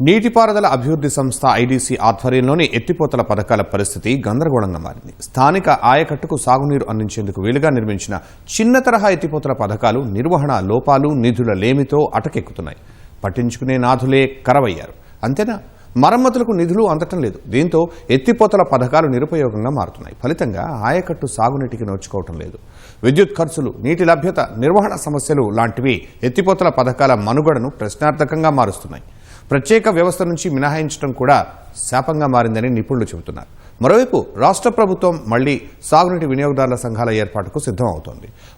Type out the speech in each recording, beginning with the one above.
నీటిపారుదల అభివృద్ధి సంస్థ ఐడీసీ ఆధ్వర్యంలోని ఎత్తిపోతల పథకాల పరిస్థితి గందరగోళంగా మారింది. స్థానిక ఆయకట్టుకు సాగునీరు అందించేందుకు వీలుగా నిర్మించిన చిన్న తరహా ఎత్తిపోతల పథకాలు నిర్వహణ లోపాలు నిధుల లేమితో అటకెక్కుతున్నాయి. పట్టించుకునే నాథులే కరవయ్యారు. అంతేనా? మరమ్మతులకు నిధులు అందటం లేదు. దీంతో ఎత్తిపోతల పథకాలు నిరుపయోగంగా మారుతున్నాయి. ఫలితంగా ఆయకట్టు సాగునీటికి నోచుకోవటం లేదు. విద్యుత్ ఖర్చులు నీటి లభ్యత నిర్వహణ సమస్యలు లాంటివి ఎత్తిపోతల పథకాల మనుగడను ప్రశ్నార్థకంగా మారుస్తున్నాయి. ప్రత్యేక వ్యవస్థ నుంచి మినహాయించడం కూడా శాపంగా మారిందని నిపుణులు చెబుతున్నారు. మరోవైపు రాష్ట్ర ప్రభుత్వం మళ్ళీ సాగునీటి వినియోగదారుల సంఘాల ఏర్పాటుకు సిద్ధం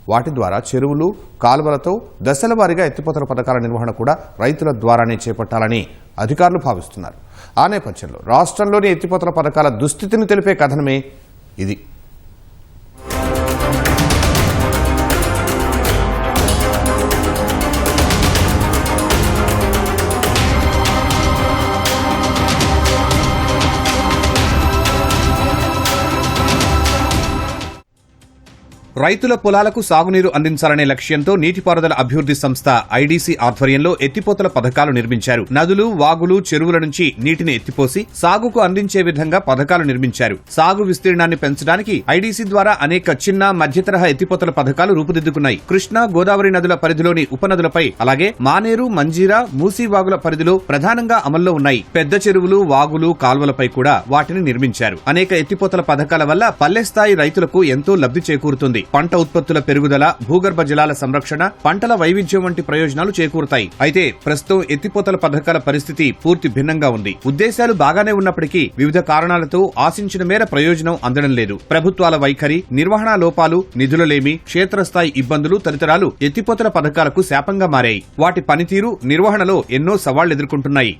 వాటి ద్వారా చెరువులు కాలువలతో దశల వారీగా ఎత్తిపోతల పథకాల నిర్వహణ కూడా రైతుల ద్వారానే చేపట్టాలని అధికారులు భావిస్తున్నారు. ఆ నేపథ్యంలో రాష్ట్రంలోని ఎత్తిపోతల పథకాల దుస్థితిని తెలిపే కథనమే ఇది. రైతుల పొలాలకు సాగునీరు అందించాలనే లక్ష్యంతో నీటిపారుదల అభివృద్ధి సంస్థ ఐడీసీ ఆధ్వర్యంలో ఎత్తిపోతల పథకాలు నిర్మించారు. నదులు వాగులు చెరువుల నుంచి నీటిని ఎత్తిపోసి సాగుకు అందించే విధంగా పథకాలు నిర్మించారు. సాగు విస్తీర్ణాన్ని పెంచడానికి ఐడీసీ ద్వారా అనేక చిన్న మధ్యతరహా ఎత్తిపోతల పథకాలు రూపుదిద్దుకున్నాయి. కృష్ణా గోదావరి నదుల పరిధిలోని ఉపనదులపై అలాగే మానేరు మంజీరా మూసీ వాగుల పరిధిలో ప్రధానంగా అమల్లో ఉన్నాయి. పెద్ద చెరువులు వాగులు కాల్వలపై కూడా వాటిని నిర్మించారు. అనేక ఎత్తిపోతల పథకాల వల్ల పల్లె స్థాయి రైతులకు ఎంతో లబ్ధి చేకూరుతుంది. పంట ఉత్పత్తుల పెరుగుదల భూగర్భ జలాల సంరక్షణ పంటల వైవిధ్యం వంటి ప్రయోజనాలు చేకూరుతాయి. అయితే ప్రస్తుతం ఎత్తిపోతల పథకాల పరిస్థితి పూర్తి భిన్నంగా ఉంది. ఉద్దేశాలు బాగానే ఉన్నప్పటికీ వివిధ కారణాలతో ఆశించిన మేర ప్రయోజనం అందడం లేదు. ప్రభుత్వాల వైఖరి నిర్వహణ లోపాలు నిధులలేమి క్షేత్రస్థాయి ఇబ్బందులు తదితరాలు ఎత్తిపోతల పథకాలకు శాపంగా మారాయి. వాటి పనితీరు నిర్వహణలో ఎన్నో సవాళ్ళు ఎదుర్కొంటున్నాయి.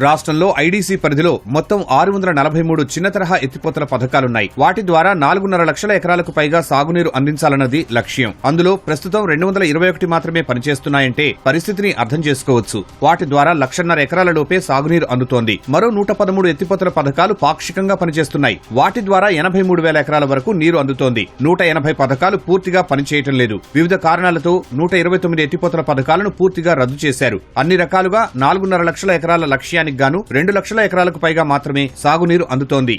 రాష్ట్రంలో ఐడీసీ పరిధిలో మొత్తం ఆరు వందల నలభై మూడు చిన్న తరహా ఎత్తిపోతల పథకాలున్నాయి. వాటి ద్వారా నాలుగున్నర లక్షల ఎకరాలకు పైగా సాగునీరు అందించాలన్నది లక్ష్యం. అందులో ప్రస్తుతం రెండు వందల ఇరవై ఒకటి మాత్రమే పనిచేస్తున్నాయంటే పరిస్థితిని అర్థం చేసుకోవచ్చు. వాటి ద్వారా లక్షన్నర ఎకరాల లోపే సాగునీరు అందుతోంది. మరో నూట పదమూడు ఎత్తిపోతల పథకాలు పాక్షికంగా పనిచేస్తున్నాయి. వాటి ద్వారా ఎనభై మూడు వేల ఎకరాల వరకు నీరు అందుతోంది. నూట ఎనభై పథకాలు పూర్తిగా పనిచేయటం లేదు. వివిధ కారణాలతో నూట ఇరవై తొమ్మిది ఎత్తిపోతల పథకాలను పూర్తిగా రద్దు చేశారు. అన్ని రకాలుగా నాలుగున్నర లక్షల ఎకరాల లక్ష్యాన్ని గాను రెండు లక్షల ఎకరాలకు పైగా మాత్రమే సాగునీరు అందుతోంది.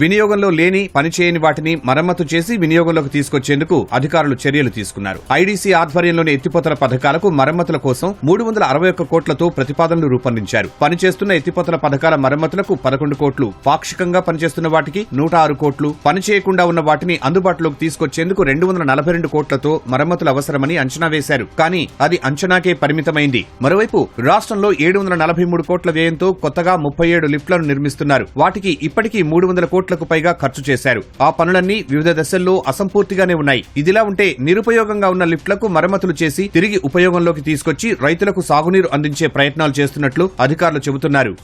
వినియోగంలో లేని పనిచేయని వాటిని మరమ్మతు చేసి వినియోగంలోకి తీసుకొచ్చేందుకు అధికారులు చర్యలు తీసుకున్నారు. ఐడీసీ ఆధ్వర్యంలోని ఎత్తిపోతల పథకాలకు మరమ్మతుల కోసం మూడు వందల అరవై ఒక్క కోట్లతో ప్రతిపాదనలు రూపొందించారు. పనిచేస్తున్న ఎత్తిపోతల పథకాల మరమ్మతులకు పదకొండు కోట్లు పాక్షికంగా పనిచేస్తున్న వాటికి నూట ఆరు కోట్లు పనిచేయకుండా ఉన్న వాటిని అందుబాటులోకి తీసుకొచ్చేందుకు రెండు వందల నలభై రెండు కోట్లతో మరమ్మతులు అవసరమని అంచనా వేశారు. కానీ అది అంచనాకే పరిమితమైంది. మరోవైపు రాష్ట్రంలో ఏడు వందల నలభై మూడు కోట్ల వ్యయంతో కొత్తగా ముప్పై ఏడు లిఫ్ట్లను నిర్మిస్తున్నారు. వాటికి ఇప్పటికీ మూడు వందల కోట్లకు పైగా ఖర్చు చేశారు. ఆ పనులన్నీ వివిధ దశల్లో అసంపూర్తిగానే ఉన్నాయి. ఇదిలా ఉంటే నిరుపయోగంగా ఉన్న లిఫ్ట్లకు మరమ్మతులు చేసి తిరిగి ఉపయోగంలోకి తీసుకొచ్చి రైతులకు సాగునీరు అందించే ప్రయత్నాలు చేస్తున్నట్లు అధికారులు చెబుతున్నారు.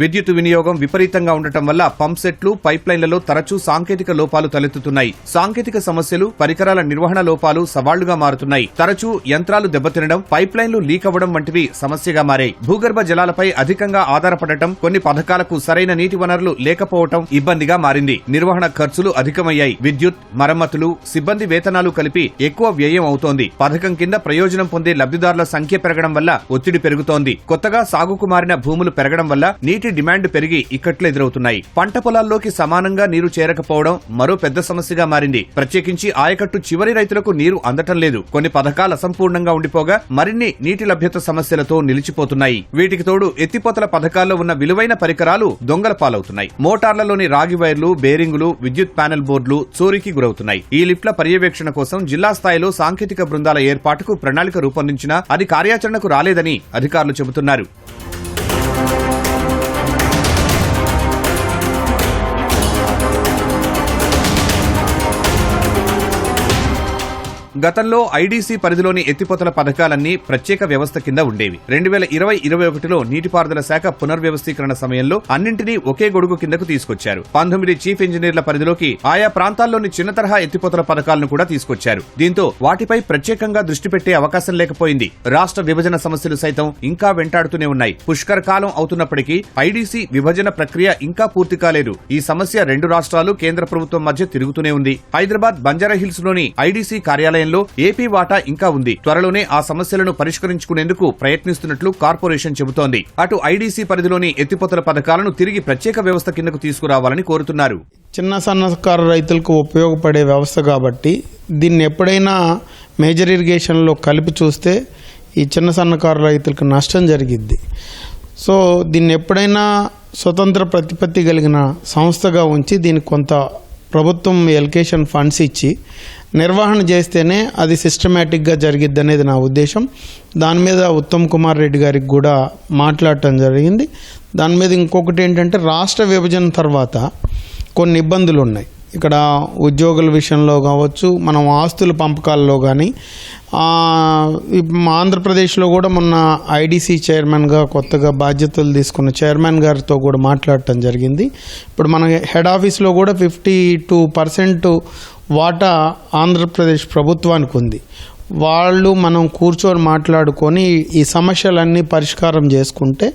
విద్యుత్ వినియోగం విపరీతంగా ఉండటం వల్ల పంప్ సెట్లు పైప్ లైన్లలో తరచూ సాంకేతిక లోపాలు తలెత్తుతున్నాయి. సాంకేతిక సమస్యలు పరికరాల నిర్వహణ లోపాలు సవాళ్ళుగా మారుతున్నాయి. తరచూ యంత్రాలు దెబ్బతినడం పైప్లైన్లు లీక్ అవ్వడం వంటివి సమస్యగా మారాయి. భూగర్భ జలాలపై అధికంగా ఆధారపడటం కొన్ని పథకాలకు సరైన నీటి వనరులు లేకపోవటం ఇబ్బందిగా మారింది. నిర్వహణ ఖర్చులు అధికమయ్యాయి. విద్యుత్ మరమ్మతులు సిబ్బంది వేతనాలు కలిపి ఎక్కువ వ్యయం అవుతోంది. పథకం కింద ప్రయోజనం పొందే లబ్దిదారుల సంఖ్య పెరగడం వల్ల ఒత్తిడి పెరుగుతోంది. కొత్తగా సాగుకు మారిన భూములు పెరగడం వల్ల నీటి డిమాండ్ పెరిగి ఇక్కట్లు ఎదురవుతున్నాయి. పంట పొలాల్లోకి సమానంగా నీరు చేరకపోవడం మరో పెద్ద సమస్యగా మారింది. ప్రత్యేకించి ఆయకట్టు చివరి రైతులకు నీరు అందటం లేదు. కొన్ని పథకాలు అసంపూర్ణంగా ఉండిపోగా మరిన్ని నీటి లభ్యత సమస్యలతో నిలిచిపోతున్నాయి. వీటికి తోడు ఎత్తిపోతల పథకాల్లో ఉన్న విలువైన పరికరాలు దొంగల పాలవుతున్నాయి. మోటార్లలోని రాగి వైర్లు బేరింగులు విద్యుత్ ప్యానెల్ బోర్డులు చోరీకి గురవుతున్నాయి. ఈ లిఫ్ట్ల పర్యవేక్షణ కోసం జిల్లా స్థాయిలో సాంకేతిక బృందాల ఏర్పాటుకు ప్రణాళిక రూపొందించినా అది కార్యాచరణకు రాలేదని అధికారులు చెబుతున్నారు. గతంలో ఐడీసీ పరిధిలోని ఎత్తిపోతల పథకాలన్నీ ప్రత్యేక వ్యవస్థ కింద ఉండేవి. రెండు వేల ఇరవై ఇరవై ఒకటిలో నీటిపారుదల శాఖ పునర్వ్యవస్థీకరణ సమయంలో అన్నింటినీ ఒకే గొడుగు కిందకు తీసుకొచ్చారు. పంతొమ్మిది చీఫ్ ఇంజనీర్ల పరిధిలోకి ఆయా ప్రాంతాల్లోని చిన్న తరహా ఎత్తిపోతల పథకాలను కూడా తీసుకొచ్చారు. దీంతో వాటిపై ప్రత్యేకంగా దృష్టి పెట్టే అవకాశం లేకపోయింది. రాష్ట్ర విభజన సమస్యలు సైతం ఇంకా వెంటాడుతూనే ఉన్నాయి. పుష్కర కాలం అవుతున్నప్పటికీ ఐడీసీ విభజన ప్రక్రియ ఇంకా పూర్తి కాలేదు. ఈ సమస్య రెండు రాష్ట్రాలు కేంద్ర ప్రభుత్వం మధ్య తిరుగుతూనే ఉంది. హైదరాబాద్ బంజారాహిల్స్లోని ఐడీసీ కార్యాలయంలో ఏపీ వాటా ఇంకా ఉంది. త్వరలోనే ఆ సమస్యలను పరిష్కరించుకునేందుకు ప్రయత్నిస్తున్నట్లు కార్పొరేషన్ చెబుతోంది. అటు ఐడీసీ పరిధిలోని ఎత్తిపోతల పథకాలను తిరిగి ప్రత్యేక వ్యవస్థ కిందకు తీసుకురావాలని కోరుతున్నారు. చిన్న సన్నకారు రైతులకు ఉపయోగపడే వ్యవస్థ కాబట్టి దీన్ని ఎప్పుడైనా మేజర్ ఇరిగేషన్లో కలిపి చూస్తే ఈ చిన్న సన్నకారు రైతులకు నష్టం జరిగిద్ది. సో దీన్ని ఎప్పుడైనా స్వతంత్ర ప్రతిపత్తి కలిగిన సంస్థగా ఉంచి దీనికి కొంత ప్రభుత్వం ఎలకేషన్ ఫండ్స్ ఇచ్చి నిర్వహణ చేస్తేనే అది సిస్టమేటిక్గా జరిగిద్ది అనేది నా ఉద్దేశం. దాని మీద ఉత్తమ్ కుమార్ రెడ్డి గారికి కూడా మాట్లాడటం జరిగింది. దాని మీద ఇంకొకటి ఏంటంటే రాష్ట్ర విభజన తర్వాత కొన్ని ఇబ్బందులు ఉన్నాయి ఇక్కడ ఉద్యోగుల విషయంలో కావచ్చు మనం ఆస్తుల పంపకాల్లో కానీ ఆంధ్రప్రదేశ్లో కూడా మొన్న ఐడీసీ చైర్మన్గా కొత్తగా బాధ్యతలు తీసుకున్న చైర్మన్ గారితో కూడా మాట్లాడటం జరిగింది. ఇప్పుడు మన హెడ్ ఆఫీస్లో కూడా ఫిఫ్టీ టూ పర్సెంట్ వాటా ఆంధ్రప్రదేశ్ ప్రభుత్వానికి ఉంది. వాళ్ళు మనం కూర్చొని మాట్లాడుకొని ఈ సమస్యలన్నీ పరిష్కారం చేసుకుంటే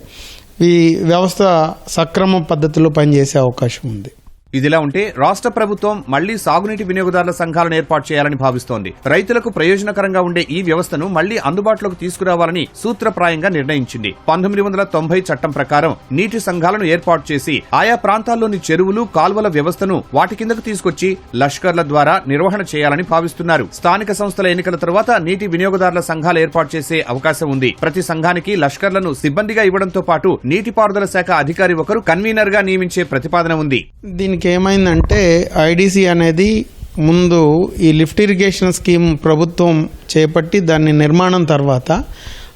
ఈ వ్యవస్థ సక్రమ పద్ధతిలో పనిచేసే అవకాశం ఉంది. ఇదిలా ఉంటే రాష్ట్ర ప్రభుత్వం మళ్ళీ సాగునీటి వినియోగదారుల సంఘాలను ఏర్పాటు చేయాలని భావిస్తోంది. రైతులకు ప్రయోజనకరంగా ఉండే ఈ వ్యవస్థను మళ్ళీ అందుబాటులోకి తీసుకురావాలని సూత్రప్రాయంగా నిర్ణయించింది. పంతొమ్మిది వందల తొంభై చట్టం ప్రకారం నీటి సంఘాలను ఏర్పాటు చేసి ఆయా ప్రాంతాల్లోని చెరువులు కాల్వల వ్యవస్థను వాటి కిందకు తీసుకొచ్చి లష్కర్ల ద్వారా నిర్వహణ చేయాలని భావిస్తున్నారు. స్థానిక సంస్థల ఎన్నికల తర్వాత నీటి వినియోగదారుల సంఘాలు ఏర్పాటు చేసే అవకాశం ఉంది. ప్రతి సంఘానికి లష్కర్లను సిబ్బందిగా ఇవ్వడంతో పాటు నీటిపారుదల శాఖ అధికారి ఒకరు కన్వీనర్గా నియమించే ప్రతిపాదన ఉంది. దీనికి ఏమైందంటే ఐడిసి అనేది ముందు ఈ లిఫ్ట్ ఇరిగేషన్ స్కీమ్ ప్రభుత్వం చేపట్టి దాన్ని నిర్మాణం తర్వాత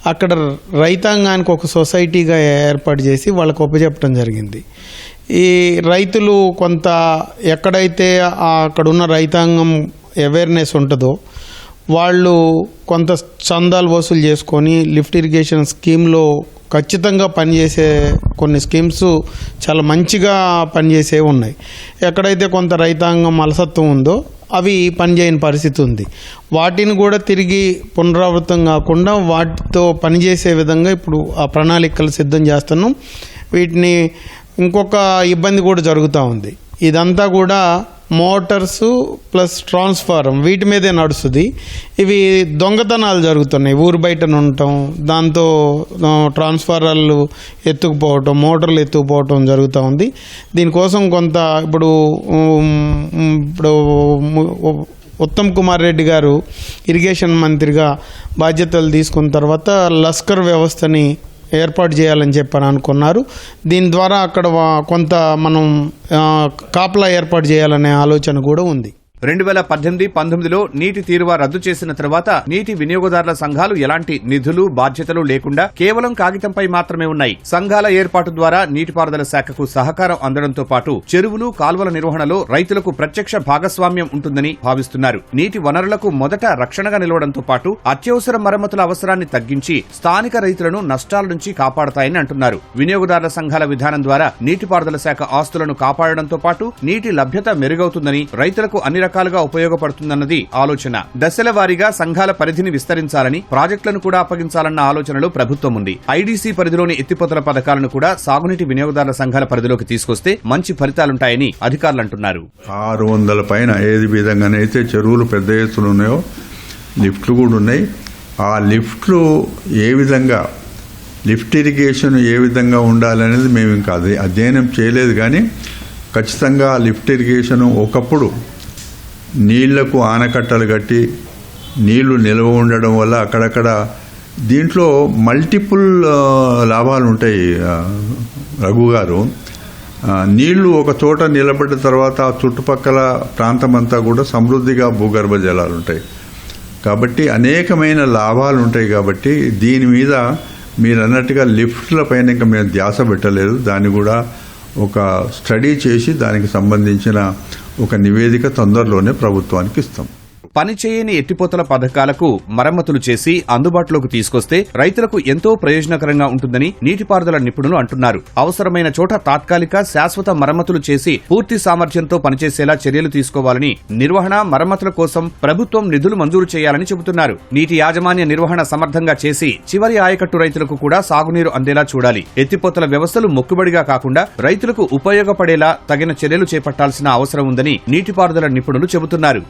అక్కడ రైతాంగానికి ఒక సొసైటీగా ఏర్పాటు చేసి వాళ్ళకు ఒప్పచెప్పడం జరిగింది. ఈ రైతులు కొంత ఎక్కడైతే అక్కడున్న రైతాంగం అవేర్నెస్ ఉంటుందో వాళ్ళు కొంత చందాలు వసూలు చేసుకొని లిఫ్ట్ ఇరిగేషన్ స్కీమ్లో ఖచ్చితంగా పనిచేసే కొన్ని స్కీమ్స్ చాలా మంచిగా పనిచేసేవి ఉన్నాయి. ఎక్కడైతే కొంత రైతాంగం అలసత్వం ఉందో అవి పనిచేయని పరిస్థితి ఉంది. వాటిని కూడా తిరిగి పునరావృతం కాకుండా వాటితో పనిచేసే విధంగా ఇప్పుడు ఆ ప్రణాళికలు సిద్ధం చేస్తున్నాం. వీటిని ఇంకొక ఇబ్బంది కూడా జరుగుతూ ఉంది. ఇదంతా కూడా మోటార్సు ప్లస్ ట్రాన్స్ఫారం వీటి మీదే నడుస్తుంది. ఇవి దొంగతనాలు జరుగుతున్నాయి. ఊరు బయట ఉండటం దాంతో ఆ, ట్రాన్స్ఫారాలు ఎత్తుకుపోవటం మోటార్లు ఎత్తుకుపోవటం జరుగుతూ ఉంది. దీనికోసం కొంత ఇప్పుడు ఇప్పుడు ఉత్తమ్ కుమార్ రెడ్డి గారు ఇరిగేషన్ మంత్రిగా బాధ్యతలు తీసుకున్న తర్వాత లస్కర్ వ్యవస్థని ఏర్పాటు చేయాలని చెప్పని అనుకున్నారు. దీని ద్వారా అక్కడ వా- కొంత మనం కాపలా ఏర్పాటు చేయాలనే ఆలోచన కూడా ఉంది. రెండు వేల పద్దెనిమిది పంతొమ్మిదిలో నీటి తీరువ రద్దు చేసిన తర్వాత నీటి వినియోగదారుల సంఘాలు ఎలాంటి నిధులు బాధ్యతలు లేకుండా కేవలం కాగితంపై మాత్రమే ఉన్నాయి. సంఘాల ఏర్పాటు ద్వారా నీటిపారుదల శాఖకు సహకారం అందడంతో పాటు చెరువులు కాల్వల నిర్వహణలో రైతులకు ప్రత్యక్ష భాగస్వామ్యం ఉంటుందని భావిస్తున్నారు. నీటి వనరులకు మొదట రక్షణగా నిలవడంతో పాటు అత్యవసర మరమ్మతుల అవసరాన్ని తగ్గించి స్థానిక రైతులను నష్టాల నుంచి కాపాడతాయని అంటున్నారు. వినియోగదారుల సంఘాల విధానం ద్వారా నీటిపారుదల శాఖ ఆస్తులను కాపాడడంతో పాటు నీటి లభ్యత మెరుగవుతుందని రైతులకు అన్ని రకాల రకాలుగా ఉపయోగపడుతుందన్నది ఆలోచన. దశల వారీగా సంఘాల పరిధిని విస్తరించాలని ప్రాజెక్టులను కూడా అప్పగించాలన్న ఆలోచనలో ప్రభుత్వం ఉంది ఐడీసీ పరిధిలోని ఎత్తిపోతల పథకాలను కూడా సాగునీటి వినియోగదారుల సంఘాల పరిధిలోకి తీసుకొస్తే మంచి ఫలితాలుంటాయని అధికారులు అంటున్నారు ఆరు వందల పైన ఏది విధంగానైతే చెరువులు పెద్ద ఎత్తున ఉన్నాయో లిఫ్ట్లు కూడా ఉన్నాయి. ఆ లిఫ్ట్లు ఏ విధంగా లిఫ్ట్ ఇరిగేషన్ ఏ విధంగా ఉండాలనేది మేము ఇంకా అధ్యయనం చేయలేదు కానీ ఖచ్చితంగా లిఫ్ట్ ఇరిగేషన్ ఒకప్పుడు నీళ్ళకు ఆనకట్టలు కట్టి నీళ్ళు నిల్వ ఉండడం వల్ల అక్కడక్కడ దీంట్లో మల్టిపుల్ లాభాలు ఉంటాయి రఘు గారు. నీళ్ళు ఒక చోట నిలబడిన తర్వాత ఆ చుట్టుపక్కల ప్రాంతమంతా కూడా సమృద్ధిగా భూగర్భ జలాలు ఉంటాయి. కాబట్టి అనేకమైన లాభాలు ఉంటాయి కాబట్టి దీని మీద మీరు అన్నట్టుగా లిఫ్ట్ల పైన ఇంకా మేము ధ్యాస పెట్టలేదు. దాన్ని కూడా ఒక స్టడీ చేసి దానికి సంబంధించిన ఒక నివేదిక తొందరలోనే ప్రభుత్వానికి ఇస్తాం. పనిచేయని ఎత్తిపోతల పథకాలకు మరమ్మతులు చేసి అందుబాటులోకి తీసుకొస్తే రైతులకు ఎంతో ప్రయోజనకరంగా ఉంటుందని నీటిపారుదల నిపుణులు అంటున్నారు. అవసరమైన చోట తాత్కాలిక శాశ్వత మరమ్మతులు చేసి పూర్తి సామర్థ్యంతో పనిచేసేలా చర్యలు తీసుకోవాలని నిర్వహణ మరమ్మతుల కోసం ప్రభుత్వం నిధులు మంజూరు చేయాలని చెబుతున్నారు. నీటి యాజమాన్య నిర్వహణ సమర్థంగా చేసి చివరి ఆయకట్టు రైతులకు కూడా సాగునీరు అందేలా చూడాలి. ఎత్తిపోతల వ్యవస్థలు మొక్కుబడిగా కాకుండా రైతులకు ఉపయోగపడేలా తగిన చర్యలు చేపట్టాల్సిన అవసరం ఉందని నీటిపారుదల నిపుణులు చెబుతున్నారు.